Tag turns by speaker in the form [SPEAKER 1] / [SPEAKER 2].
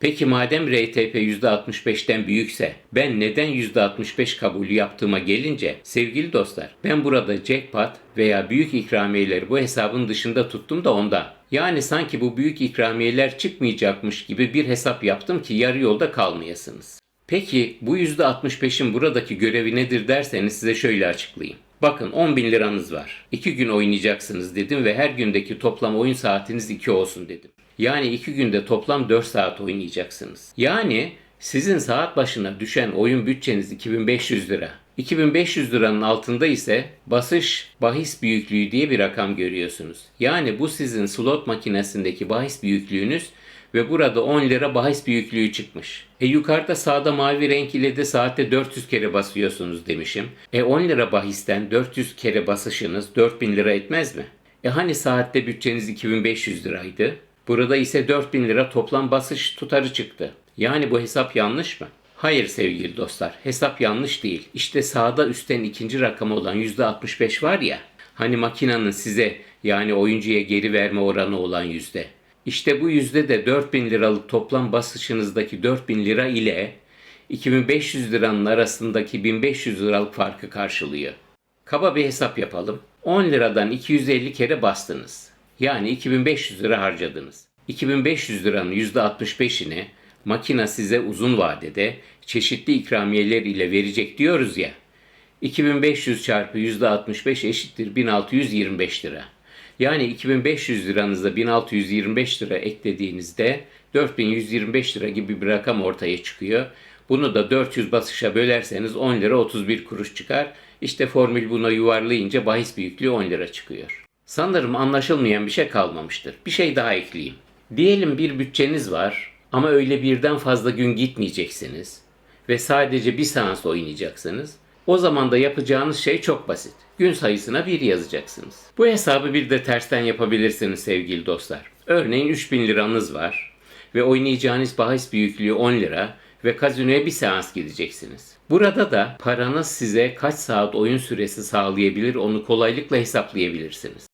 [SPEAKER 1] Peki madem RTP %65'ten büyükse ben neden %65 kabulü yaptığıma gelince sevgili dostlar ben burada jackpot veya büyük ikramiyeleri bu hesabın dışında tuttum da ondan. Yani sanki bu büyük ikramiyeler çıkmayacakmış gibi bir hesap yaptım ki yarı yolda kalmayasınız. Peki bu %65'in buradaki görevi nedir derseniz size şöyle açıklayayım. Bakın 10 bin liranız var. 2 gün oynayacaksınız dedim ve her gündeki toplam oyun saatiniz 2 olsun dedim. Yani 2 günde toplam 4 saat oynayacaksınız. Yani sizin saat başına düşen oyun bütçeniz 2500 lira. 2500 liranın altında ise basış bahis büyüklüğü diye bir rakam görüyorsunuz. Yani bu sizin slot makinesindeki bahis büyüklüğünüz ve burada 10 lira bahis büyüklüğü çıkmış. E yukarıda sağda mavi renk ile de saatte 400 kere basıyorsunuz demişim. E 10 lira bahisten 400 kere basışınız 4000 lira etmez mi? E hani saatte bütçeniz 2500 liraydı? Burada ise 4000 lira toplam basış tutarı çıktı. Yani bu hesap yanlış mı? Hayır sevgili dostlar, hesap yanlış değil. İşte sağda üstten ikinci rakam olan %65 var ya, hani makinenin size yani oyuncuya geri verme oranı olan yüzde. İşte bu yüzde de 4000 liralık toplam basışınızdaki 4000 lira ile 2500 liranın arasındaki 1500 liralık farkı karşılıyor. Kaba bir hesap yapalım. 10 liradan 250 kere bastınız. Yani 2500 lira harcadınız. 2500 liranın %65'ini makine size uzun vadede çeşitli ikramiyeler ile verecek diyoruz ya. 2500 çarpı %65 eşittir 1625 lira. Yani 2500 liranızda 1625 lira eklediğinizde 4125 lira gibi bir rakam ortaya çıkıyor. Bunu da 400 basışa bölerseniz 10 lira 31 kuruş çıkar. İşte formül buna yuvarlayınca bahis büyüklüğü 10 lira çıkıyor. Sanırım anlaşılmayan bir şey kalmamıştır. Bir şey daha ekleyeyim. Diyelim bir bütçeniz var ama öyle birden fazla gün gitmeyeceksiniz ve sadece bir seans oynayacaksınız. O zaman da yapacağınız şey çok basit. Gün sayısına 1 yazacaksınız. Bu hesabı bir de tersten yapabilirsiniz sevgili dostlar. Örneğin 3000 liranız var ve oynayacağınız bahis büyüklüğü 10 lira ve kazinoya bir seans gideceksiniz. Burada da paranız size kaç saat oyun süresi sağlayabilir onu kolaylıkla hesaplayabilirsiniz.